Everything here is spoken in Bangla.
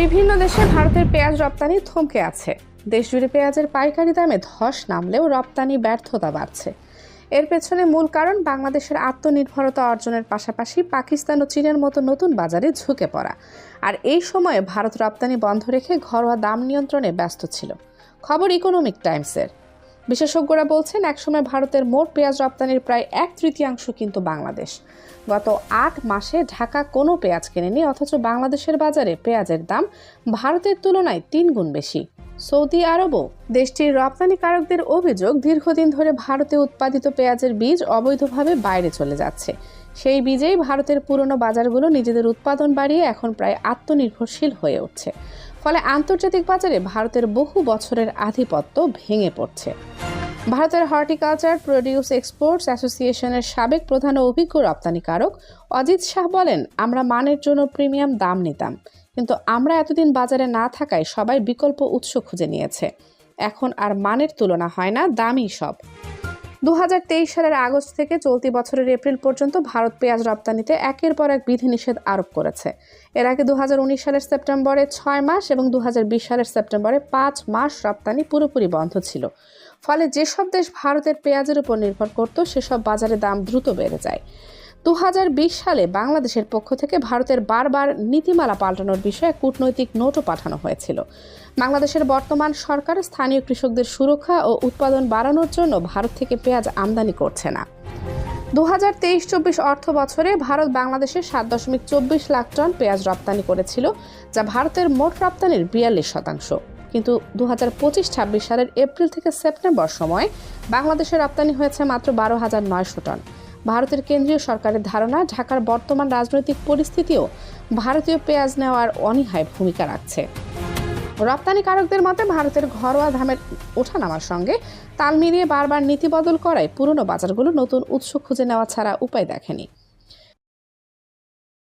বিভিন্ন দেশে ভারতের পেঁয়াজ রপ্তানি থমকে আছে। দেশজুড়ে পেঁয়াজের পাইকারি দামে ধস নামলেও রপ্তানি ব্যর্থতা বাড়ছে। এর পেছনে মূল কারণ বাংলাদেশের আত্মনির্ভরতা অর্জনের পাশাপাশি পাকিস্তান ও চীনের মতো নতুন বাজারে ঝুঁকে পড়া। আর এই সময়ে ভারত রপ্তানি বন্ধ রেখে ঘরোয়া দাম নিয়ন্ত্রণে ব্যস্ত ছিল। খবর ইকোনমিক টাইমসের। বিশেষজ্ঞরা বলছেন, একসময় ভারতের মোট পেঁয়াজ রপ্তানির প্রায় এক তৃতীয়াংশ কিন্তু বাংলাদেশ। গত আট মাসে ঢাকা কোনো পেঁয়াজ কেনেনি, অথচ বাংলাদেশের বাজারে পেঁয়াজের দাম ভারতের তুলনায় তিন গুণ বেশি। সৌদি আরবও দেশটির রপ্তানিকারকদের অভিযোগ, দীর্ঘদিন ধরে ভারতে উৎপাদিত পেঁয়াজের বীজ অবৈধভাবে বাইরে চলে যাচ্ছে। সেই বীজেই ভারতের পুরনো বাজারগুলো নিজেদের উৎপাদন বাড়িয়ে এখন প্রায় আত্মনির্ভরশীল হয়ে উঠছে। ফলে আন্তর্জাতিক বাজারে ভারতের বহু বছরের আধিপত্য ভেঙে পড়ছে। ভারতের হর্টিকালচার প্রডিউস এক্সপোর্টস অ্যাসোসিয়েশনের সাবেক প্রধান ও অভিজ্ঞ রপ্তানিকারক অজিত শাহ বলেন, আমরা মানের জন্য প্রিমিয়াম দাম নিতাম, কিন্তু আমরা এতদিন বাজারে না থাকায় সবাই বিকল্প উৎস খুঁজে নিয়েছে। এখন আর মানের তুলনা হয় না, দামই সব। দু হাজার তেইশ সালের আগস্ট থেকে চলতি বছরের এপ্রিল পর্যন্ত ভারত পেঁয়াজ রপ্তানিতে একের পর এক বিধিনিষেধ আরোপ করেছে। এর আগে দু হাজার উনিশ সালের সেপ্টেম্বরে ছয় মাস এবং দু হাজার বিশ সালের সেপ্টেম্বরে পাঁচ মাস রপ্তানি পুরোপুরি বন্ধ ছিল। ফলে যেসব দেশ ভারতের পেঁয়াজের উপর নির্ভর করত, সেসব বাজারে দাম দ্রুত বেড়ে যায়। দু হাজার বিশ সালে বাংলাদেশের পক্ষ থেকে ভারতের বারবার নীতিমালা পাল্টানোর বিষয়ে কূটনৈতিক নোটও পাঠানো হয়েছিল। বাংলাদেশের বর্তমান সরকার স্থানীয় কৃষকদের সুরক্ষা ও উৎপাদন বাড়ানোর জন্য ভারত থেকে পেঁয়াজ আমদানি করছে না। দু হাজার তেইশ চব্বিশ অর্থ বছরে ভারত বাংলাদেশে সাত দশমিক চব্বিশ লাখ টন পেঁয়াজ রপ্তানি করেছিল, যা ভারতের মোট রপ্তানির বিয়াল্লিশ শতাংশ। কিন্তু দু হাজার পঁচিশ ছাব্বিশ সালের এপ্রিল থেকে সেপ্টেম্বর সময় বাংলাদেশে রপ্তানি হয়েছে মাত্র বারো হাজার নয়শো টন। ভারতের কেন্দ্রীয় সরকারের ধারণা, ঢাকার বর্তমান রাজনৈতিক পরিস্থিতিও ভারতীয় পেঁয়াজ নেওয়ার অনীহায় ভূমিকা রাখছে। রপ্তানিকারকদের মতে, ভারতের ঘরোয়া দামের ওঠানামার সঙ্গে তাল মিলিয়ে বারবার নীতি বদল করায় পুরনো বাজারগুলো নতুন উৎস খুঁজে নেওয়া ছাড়া উপায় দেখেনি।